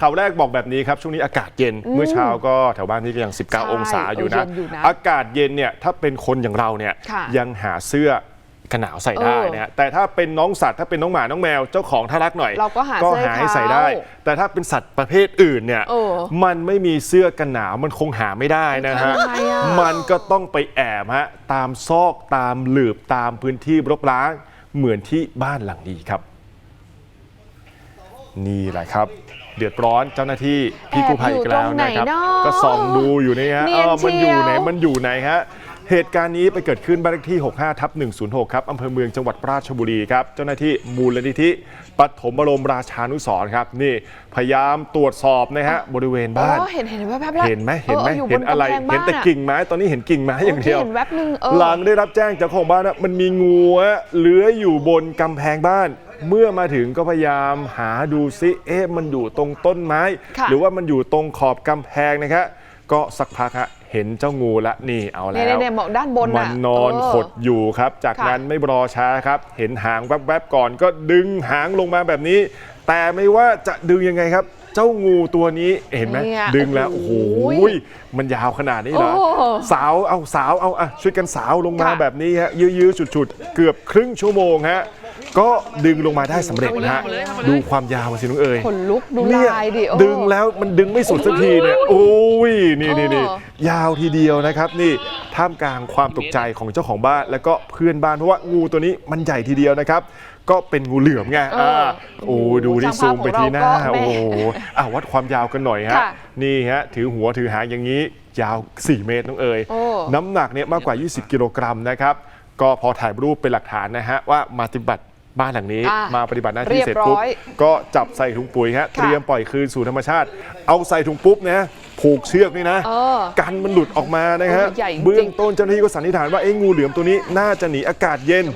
ข่าวแรกบอกแบบนี้ครับ ช่วงนี้อากาศเย็น เมื่อเช้าก็แถวบ้านนี่ก็ยังใช่19 องศาอยู่นะเออเย็นอยู่นะ อากาศเย็นเนี่ยถ้าเป็นคนอย่างเราเนี่ยค่ะยังหาเสื้อกันหนาวใส่ได้เออนะฮะแต่ถ้าเป็นน้องสัตว์ถ้าเป็นน้องหมาน้องแมวเจ้าของถ้ารักหน่อย เราก็หาเสื้อให้ให้ใส่ได้เขาแต่ถ้าเป็นสัตว์ประเภทอื่นเนี่ยเออมันไม่มีเสื้อกันหนาวมันคงหาไม่ได้นะฮะทำไงอะมันก็ต้องไปแอบฮะตามซอกตามหลืบตามพื้นที่รกร้างเหมือนที่บ้านหลังนี้ครับ นี่แหละครับ เดือดร้อนเจ้าหน้าที่พี่กู้ภัยอีกแล้วนะครับ แอบอยู่ตรงไหนเนอะก็ส่องดูอยู่นี่ฮะเนียนเออมันอยู่ไหนเชียว มันอยู่ไหนฮะเหตุการณ์นี้ไปเกิดขึ้นบ้านเลขที่ 65ทับ106 ครับอำเภอเมืองจังหวัดราชบุรีครับ เจ้าหน้าที่มูลนิธิปฐมบรมราชานุสรณ์ครับ นี่พยายามตรวจสอบนะฮะบริเวณบ้าน อ๋อเห็นเห็นแวบๆแล้วเห็นไหมเห็นไหมอออยู่บเห็นอะไรกำพงเห็นแต่บ้าะกิ่งไม้ตอนนี้เห็นกิ่งไม้อย่างเดียวโอเคเห็นแวบนึงเออ หลังได้รับแจ้งจากของบ้านว่ามันมีงูอะเลื้อยอยู่บนกำแพงบ้าน เมื่อมาถึงก็พยายามหาดูซิเอ๊ะมันอยู่ตรงต้นไม้ ค่ะ หรือว่ามันอยู่ตรงขอบกำแพงนะครับก็สักพักฮะเห็นเจ้างูละนี่เอาแล้ว เนี่ยเนี่ยๆๆบอกด้านบนมัน่ะนนอนเขดอยู่ครับ จากค่ะ นั้นไม่รอช้าครับ เห็นหางแวบๆก่อนก็ดึงหางลงมาแบบนี้ แต่ไม่ว่าจะดึงยังไงครับ เจ้างูตัวนี้เห็นไหมเนี่ยดึงแล้วโอ้โอ้โหโหมันยาวขนาดนี้เหรอโอ้สาวเอาสาวเอาอะช่วยกันสาวลงมาค่ะ แบบนี้ฮะยื้อๆฉุดๆเกือบครึ่งชั่วโมงฮะ ก็ดึงลงมาได้สำเร็จนะฮะดูความยาวสิน้องเอ๋ยขนลุกดูเนี่ยลายดิเออดึงแล้วมันดึงไม่สุดสักทีเนี่ยโอ้ยนี่นี่นี่เออยาวทีเดียวนะครับ นี่ท่ามกลางความตกใจของเจ้าของบ้าน แล้วก็เพื่อนบ้านเพราะว่างูตัวนี้มันใหญ่ทีเดียวนะครับ ก็เป็นงูเหลือมไงเอออ่าโอ้ดูดิช่างภาพซูมไปที่หน้าของเราก็แม่โอ้โหอะวัดความยาวกันหน่อยฮะค่ะนี่ฮะถือหัวถือหางอย่างนี้ยาว 4 เมตรน้องเอ๋ยโอ้ น้ำหนักเนี่ยมากกว่า 20 กิโลกรัมนะครับ ก็พอถ่ายรูปเป็นหลักฐานนะฮะว่ามาปฏิบัติ บ้านหลังนี้อะมาปฏิบัติหน้าที่เรียบเสร็จปุ๊บร้อย ก็จับใส่ถุงปุ๋ยฮะค่ะเตรียมปล่อยคืนสู่ธรรมชาติ เอาใส่ถุงปุ๊บนะผูกเชือกนี่นะ เออกันมันหลุดออกมานะฮะโอ้ใหญ่จริงๆเบื้องต้นเจ้าหน้าที่ก็สันนิษฐานว่าไอ้งูเหลือมตัวนี้น่าจะหนีอากาศเย็น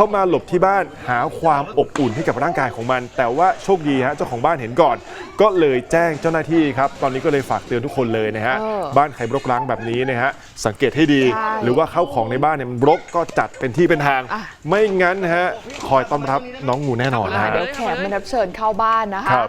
เข้ามาหลบที่บ้านหาความอบอุ่นให้กับร่างกายของมัน แต่ว่าโชคดีฮะเจ้าของบ้านเห็นก่อน ก็เลยแจ้งเจ้าหน้าที่ครับ ตอนนี้ก็เลยฝากเตือนทุกคนเลยนะฮะ เออบ้านใครรกร้างแบบนี้นะฮะ สังเกตให้ดี ใช่หรือว่าเข้าของในบ้านเนี่ยมันรกก็จัดเป็นที่เป็นทาง อะ ไม่งั้นนะฮะคอยต้อนรับน้องงูแน่นอนนะอ่าฮะ เดี๋ยวแขกมารับเชิญเข้าบ้านนะคะ ครับ